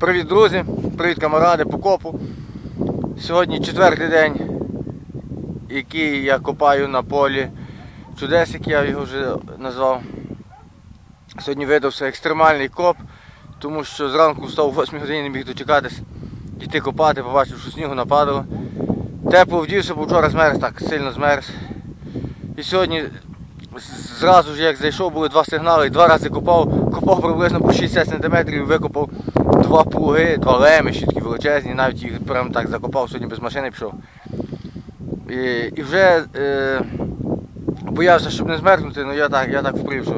Привіт, друзі! Привіт, камаради по копу. Сьогодні четвертий день, який я копаю на полі чудес, як я його вже назвав. Сьогодні видався екстремальний коп, тому що зранку встав о 8 годині, не міг дочекатись, йти копати, побачив, що снігу нападало. Тепло вдівся, бо вчора змерз, так сильно змерз. І сьогодні зразу ж як зайшов, були два сигнали, два рази копав, копав приблизно по 60 см, викопав два плуги, два лемеші, такі величезні, навіть їх прямо так закопав, сьогодні без машини пішов. І, і вже е, боявся, щоб не змерзнути, але я так, я так вприв, що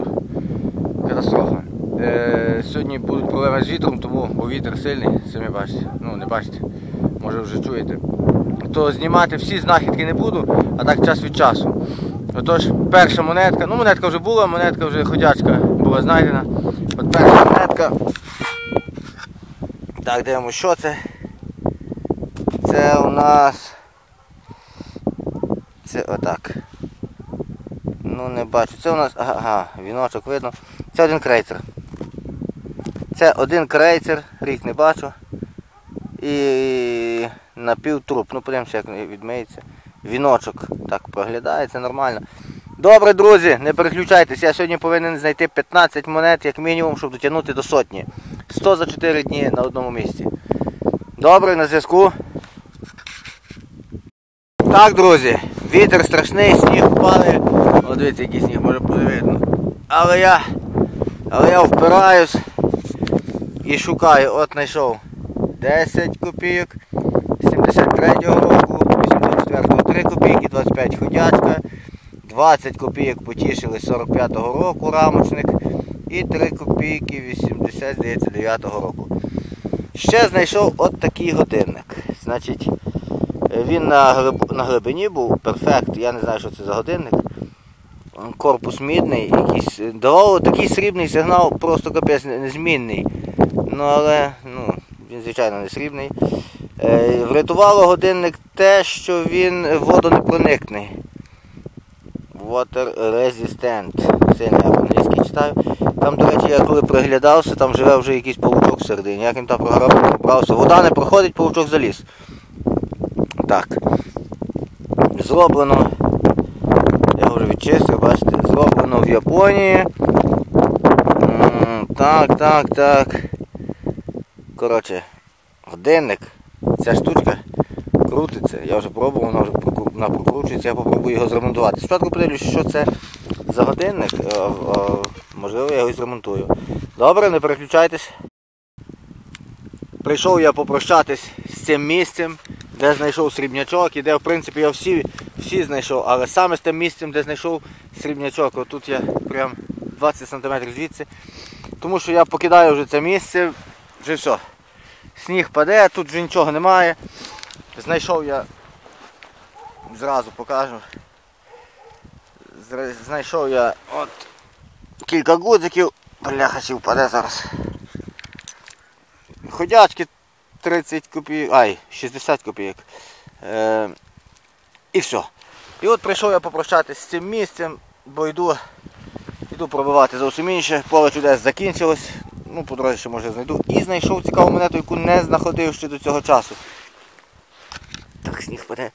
катастрофа. Е, сьогодні будуть проблеми з вітром, тому бо вітер сильний, самі бачите. Ну не бачите, може вже чуєте. То знімати всі знахідки не буду, а так час від часу. Отож, перша монетка, ну монетка вже була, монетка вже ходячка була знайдена. От перша монетка. Так, дивимося, що це. Це у нас. Це отак. Ну не бачу. Це у нас... Ага, віночок видно. Це один крейцер. Це один крейцер, рік не бачу. І напівтруп. Ну подивимося, як відмиється. Віночок так проглядається нормально. Добре, друзі, не переключайтесь. Я сьогодні повинен знайти 15 монет, як мінімум, щоб дотягнути до сотні. 100 за 4 дні на одному місці. Добре, на зв'язку. Так, друзі, вітер страшний, сніг впали. О, дивіться, який сніг може буде видно. Але я але я впираюсь і шукаю. От знайшов 10 копійок, 73-го року, 84-го 3 копійки, 25 ходячка, 20 копійок потішили 45-го року рамочник і 3 копійки 80, здається, 9-го року. Ще знайшов от такий годинник. Значить, він на глиб... на глибині був перфект, я не знаю, що це за годинник. Корпус мідний, якийсь давав такий срібний сигнал, просто капець незмінний. Ну але ну, він звичайно не срібний. Е, врятувало годинник те, що він водонепроникний. Water resistant. Сильно я по-англійськи читаю. Там, до речі, я коли приглядався, там живе вже якийсь павучок всередині. Як він там програма побрався. Вода не проходить, павучок заліз. Так. Зроблено. Я вже відчистив, бачите, зроблено в Японії. Так, так, так. Коротше, годинник. Ця штучка крутиться. Я вже пробував, вона вже вона прокручується, я попробую його зремонтувати. Спочатку подивлюся, що це за годинник. Можливо, я його зремонтую. Добре, не переключайтесь. Прийшов я попрощатись з цим місцем, де знайшов срібнячок і де в принципі я всі всі знайшов, але саме з тим місцем, де знайшов срібнячок, отут я прям 20 см звідси. Тому що я покидаю вже це місце, вже все. Сніг паде, тут вже нічого немає. Знайшов я, зразу покажу. Знайшов я от кілька гудзиків, бляха чи впаде зараз. Ходячки 30 копійок, ай, 60 копійок. Е, І все. І от прийшов я попрощатися з цим місцем, бо йду йду пробивати зовсім інше. Поле чудес закінчилось. Ну, по дорозі ще може знайду. І знайшов цікаву монету, яку не знаходив ще до цього часу. Так, сніг паде.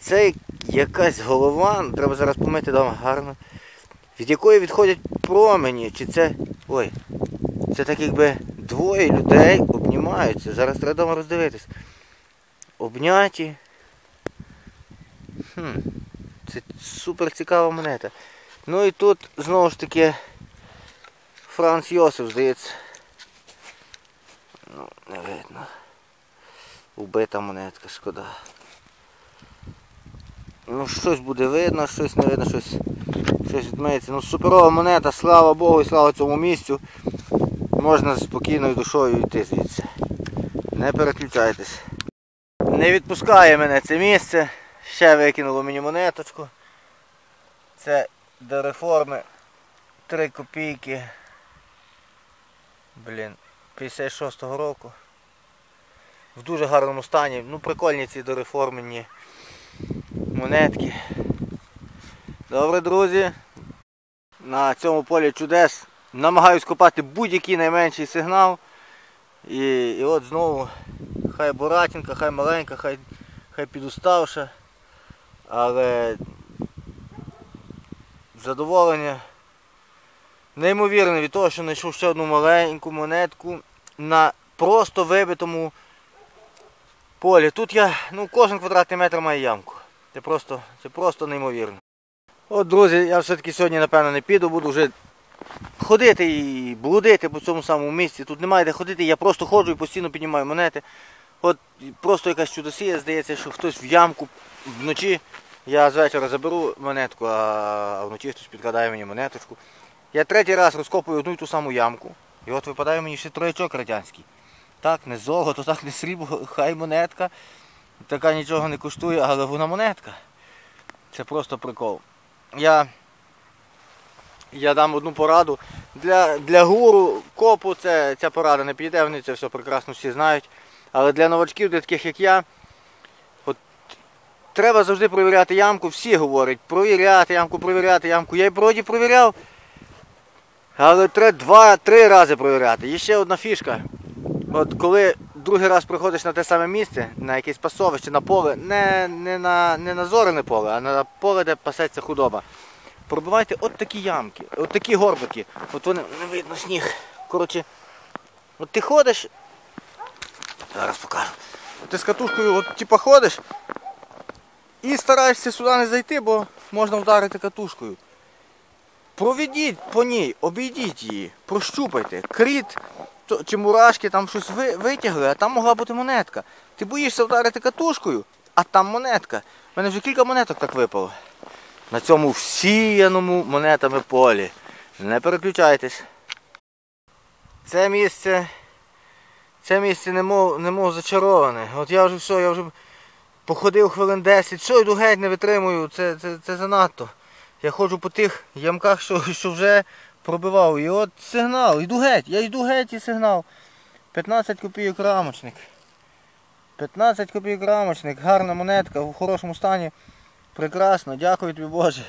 Це якась голова, треба зараз помити дома гарно. Від якої відходять промені. Чи це... Ой, це так якби двоє людей обнімаються. Зараз треба роздивитись. Обняті. Хм, Це супер цікава монета. Ну і тут знову ж таки Франц Йосиф, здається. Ну, не видно. Убита монетка, шкода. Ну щось буде видно, щось не видно, щось щось відмиється. Ну суперова монета, слава Богу і слава цьому місцю. Можна з спокійною душою йти звідси. Не переключайтесь. Не відпускає мене це місце. Ще викинуло мені монеточку. Це до реформи 3 копійки. Блін, 56-го року. В дуже гарному стані. Ну прикольні ці дореформені монетки. Добре, друзі. На цьому полі чудес намагаюсь копати будь-який найменший сигнал. І, і от знову хай буратінка, хай маленька, хай, хай підуставша. Але задоволення неймовірне від того, що знайшов ще одну маленьку монетку на просто вибитому полі. Тут я, ну кожен квадратний метр має ямку. Це просто, це просто неймовірно. От, друзі, я все-таки сьогодні, напевно, не піду, буду вже ходити і блудити по цьому самому місці. Тут немає де ходити, я просто ходжу і постійно піднімаю монети. От просто якась чудосія, здається, що хтось в ямку вночі. Я з вечора заберу монетку, а вночі хтось підкладає мені монеточку. Я третій раз розкопую одну і ту саму ямку. І от випадає мені ще троячок радянський. Так, не золото, так не срібло, хай монетка. Така нічого не коштує, але вона монетка. Це просто прикол. Я, я дам одну пораду. Для, для гуру копу це, ця порада не підійде, вони це все прекрасно всі знають. Але для новачків, для таких як я, от, треба завжди провіряти ямку. Всі говорять, провіряти ямку, провіряти ямку. Я й вроді провіряв. Але треба два-три рази провіряти. Є ще одна фішка. От коли другий раз приходиш на те саме місце, на якесь пасовище, на поле, не, не, на, не на зорене поле, а на поле, де пасеться худоба. Пробивайте от такі ямки, от такі горбики. От вони не видно сніг. Коротше, от ти ходиш. Зараз покажу. Ти з катушкою от, типа ходиш і стараєшся сюди не зайти, бо можна вдарити катушкою. Проведіть по ній, обійдіть її, прощупайте. Кріт чи мурашки там щось ви, витягли, а там могла бути монетка. Ти боїшся вдарити катушкою, а там монетка. У мене вже кілька монеток так випало. На цьому всіяному монетами полі. Не переключайтесь. Це місце. Це місце немов, немов зачароване. От я вже все, я вже походив хвилин 10. Що йду геть, не витримую, це, це, це занадто. Я ходжу по тих ямках, що, що вже пробивав. І от сигнал, йду геть, я йду геть і сигнал. 15 копійок рамочник. 15 копійок рамочник, гарна монетка, в хорошому стані. Прекрасно, дякую тобі Боже.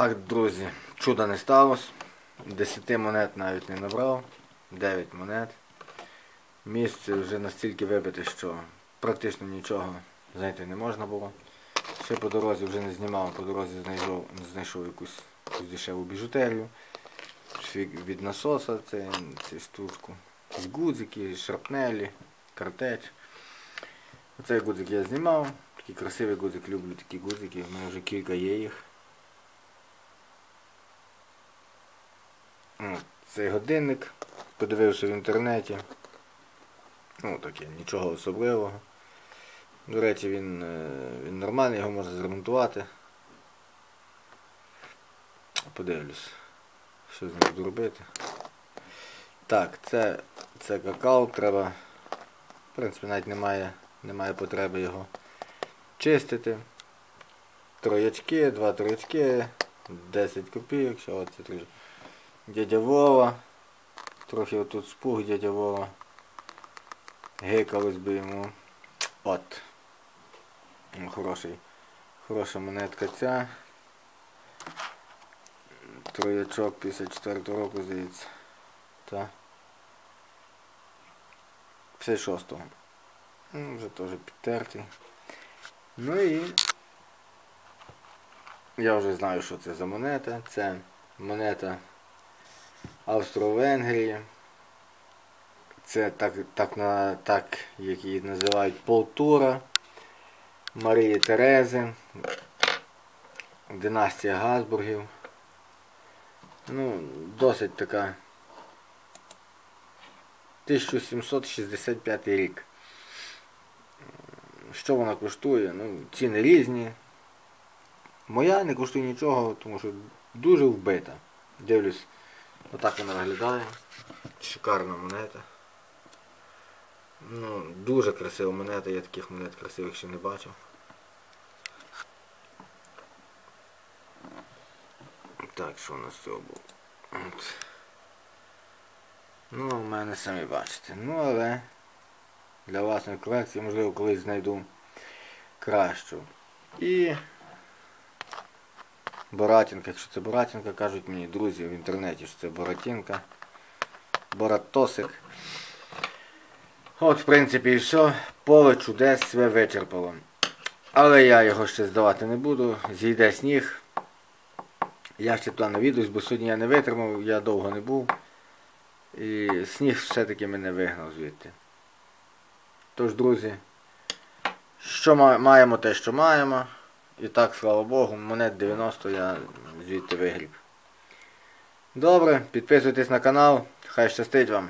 Так, друзі, чуда не сталося. Десяти монет навіть не набрав. 9 монет. Місце вже настільки вибите, що практично нічого знайти не можна було. Ще по дорозі вже не знімав, по дорозі знайшов, знайшов якусь, дешеву біжутерію. Від насоса цю штучку. Гудзики, шрапнелі, картеч. Оцей гудзик я знімав. Такий красивий гудзик, люблю такі гудзики. У мене вже кілька є їх. Цей годинник подивився в інтернеті. Ну, таке, нічого особливого. До речі, він, е, він нормальний, його можна зремонтувати. Подивлюсь, що з ним буду робити. Так, це, це какао, треба. В принципі, навіть немає, немає потреби його чистити. Троячки, два троячки, 10 копійок, що оце трохи. Дядя Вова. Трохи отут спуг дядя Вова. Гикалось би йому. От. Ну, Хороший. Хороша монетка ця. Троячок 54 року, здається. Та. 56-го. Ну, вже теж підтертий. Ну і я вже знаю, що це за монета. Це монета Австро-Венгрії. Це так, так, так, як її називають Полтура Марії Терези. Династія Газбургів. Ну, досить така 1765 рік. Що вона коштує? Ну, ціни різні. Моя не коштує нічого, тому що дуже вбита. Дивлюсь, отак вона виглядає. Шикарна монета. Ну, дуже красива монета, я таких монет красивих ще не бачив. Так, що у нас цього було? От. Ну, у мене самі бачите. Ну, але для власної колекції, можливо, колись знайду кращу. І Боратінка, якщо це Боратінка, кажуть мені друзі в інтернеті, що це Боратінка. Боратосик. От, в принципі, і все. Поле чудес себе вичерпало. Але я його ще здавати не буду. Зійде сніг. Я ще туди навідусь, бо сьогодні я не витримав, я довго не був. І сніг все-таки мене вигнав звідти. Тож, друзі, що маємо те, що маємо. І так, слава Богу, монет 90 я звідти вигріб. Добре, підписуйтесь на канал, хай щастить вам.